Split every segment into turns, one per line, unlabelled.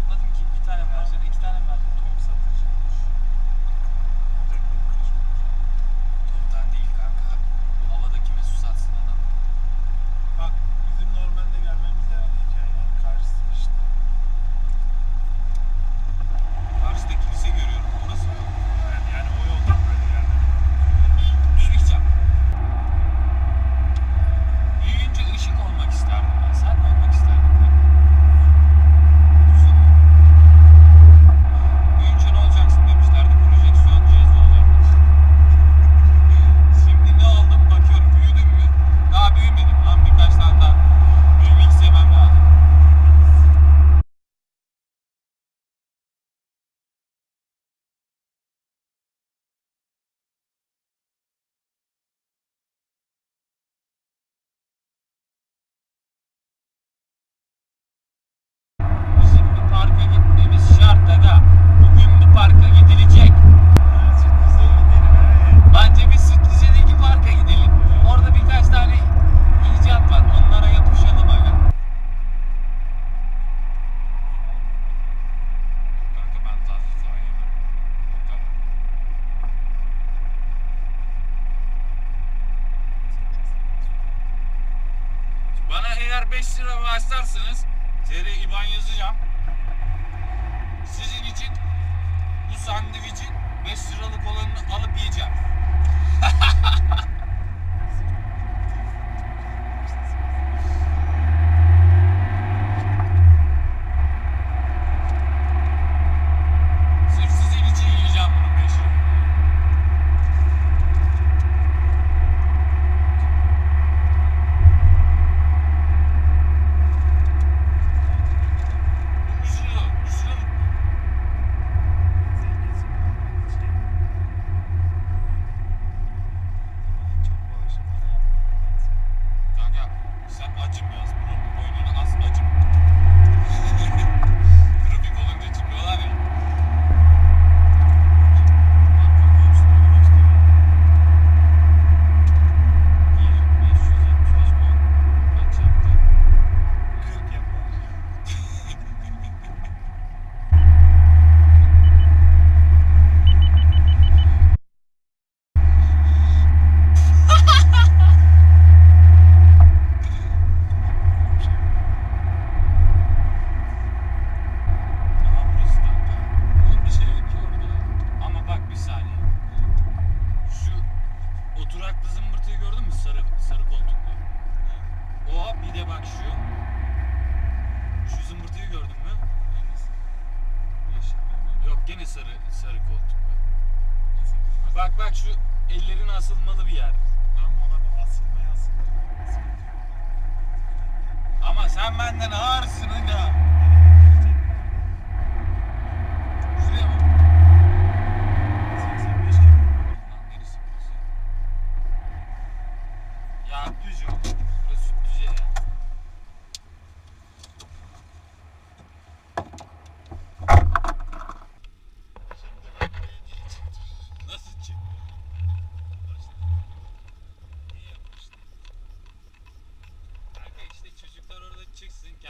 yapmadım ki bir tane mercan, iki tane mercan tavuk satıcı. parka gidilecek. Bence biz Sütlice'deki parka gidelim. Orada birkaç tane icat var. Onlara yapışalım aga. Bana eğer 5 lira bağışlarsanız TR IBAN yazacağım. Sizin için sandviçin 5 liralık olanını alıp yiyeceğim.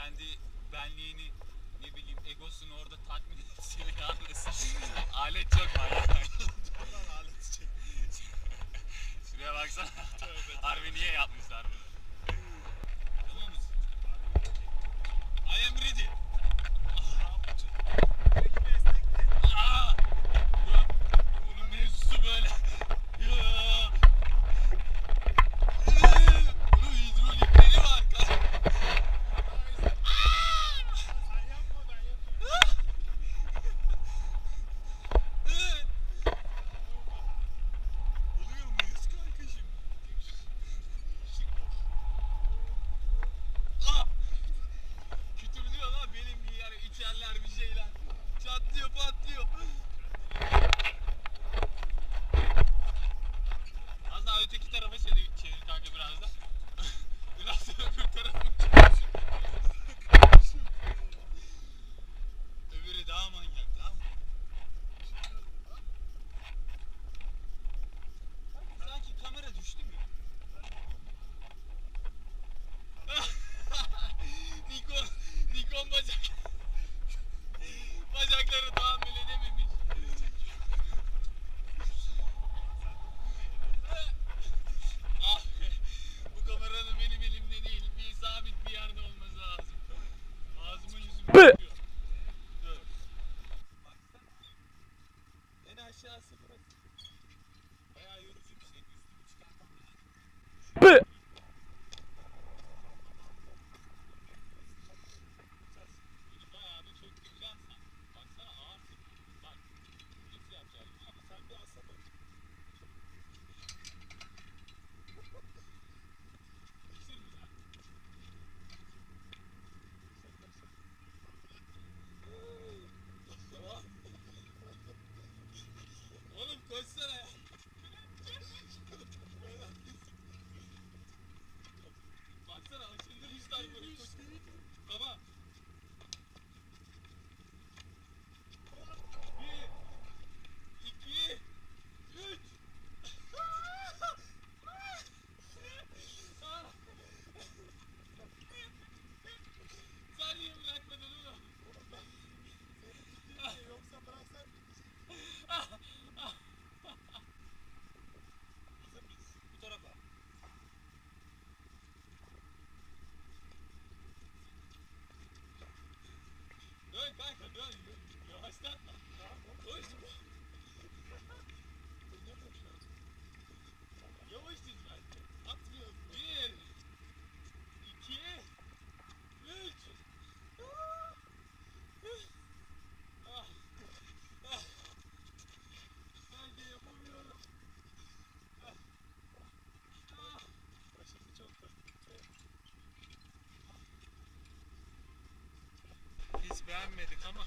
kendi benliğini ne bileyim egosunu orada tatmin ettiğini anlasın. alet çok manyak. Şuraya baksana. Harbi niye yapmışlar bunu?
Beğenmedik ama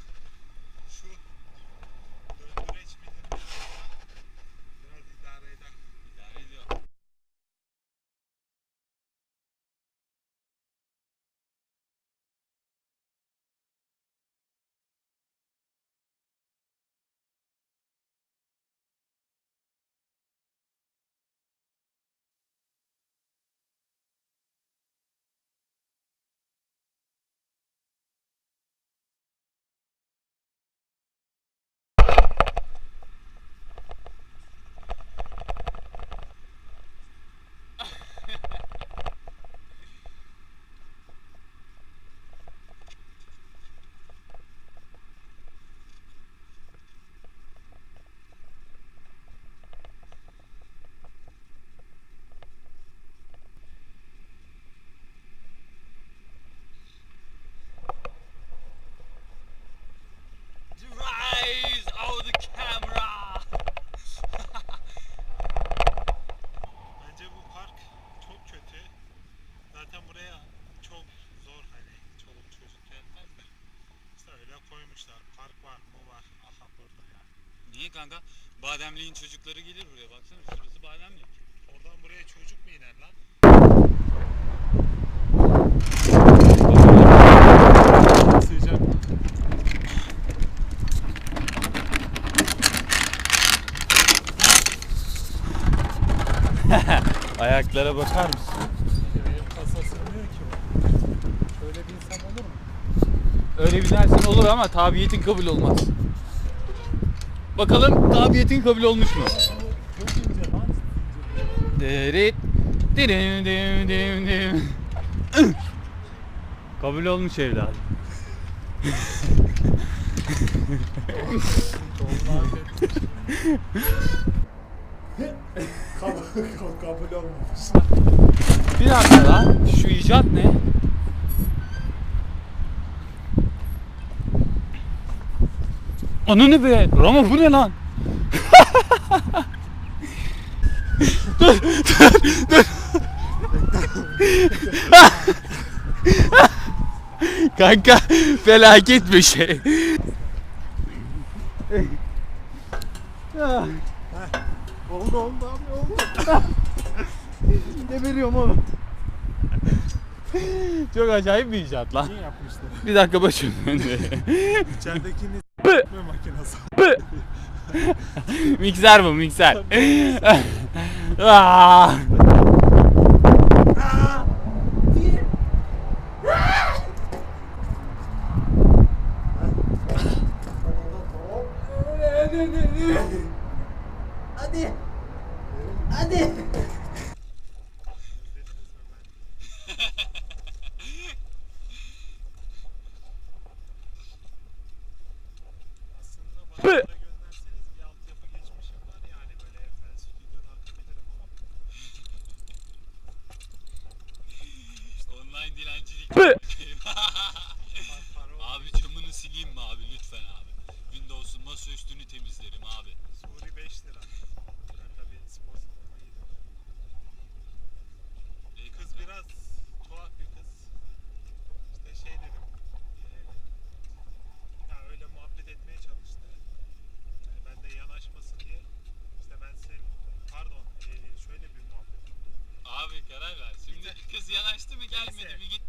Niye kanka? Bademliğin çocukları gelir buraya baksana şurası bademlik.
Oradan buraya çocuk mu iner lan?
Sıcak. Ayaklara bakar mısın?
Benim kasa sığmıyor ki bu. Şöyle binsem olur mu?
Öyle binersen olur ama tabiyetin kabul olmaz. Bakalım tabiyetin kabul olmuş mu? Kabul olmuş evladım.
kabul olmamış.
Bir dakika lan. Şu icat ne? Ananı be. Rama bu ne lan? dur, dur, dur. Kanka felaket bir şey.
Oldu oldu abi oldu.
Geberiyorum oğlum. Çok acayip bir icat lan.
İyi yapmışlar.
Bir dakika başım önde.
İçeridekini.
Mikser bu mikser. That's
it.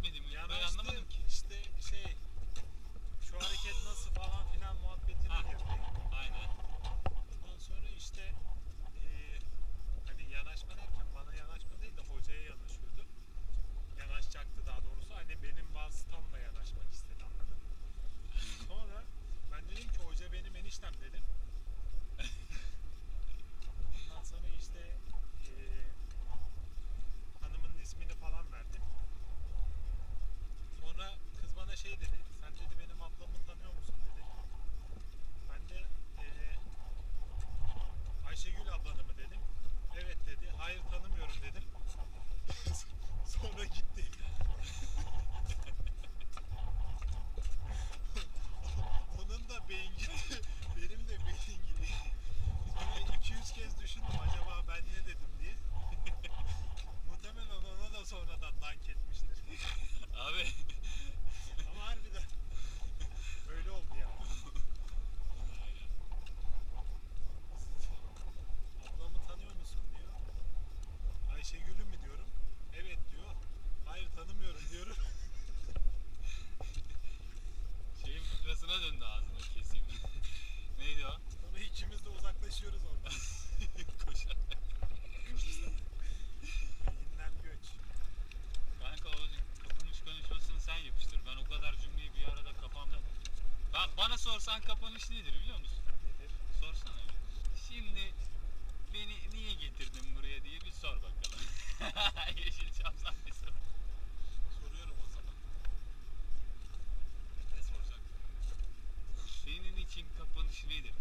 Spontan kapanış nedir biliyor musun?
Nedir?
Sorsana öyle. Şimdi beni niye getirdin buraya diye bir sor bakalım. Yeşilçam sahnesi. Soruyorum o zaman. Ne soracaktım? Senin için kapanış nedir?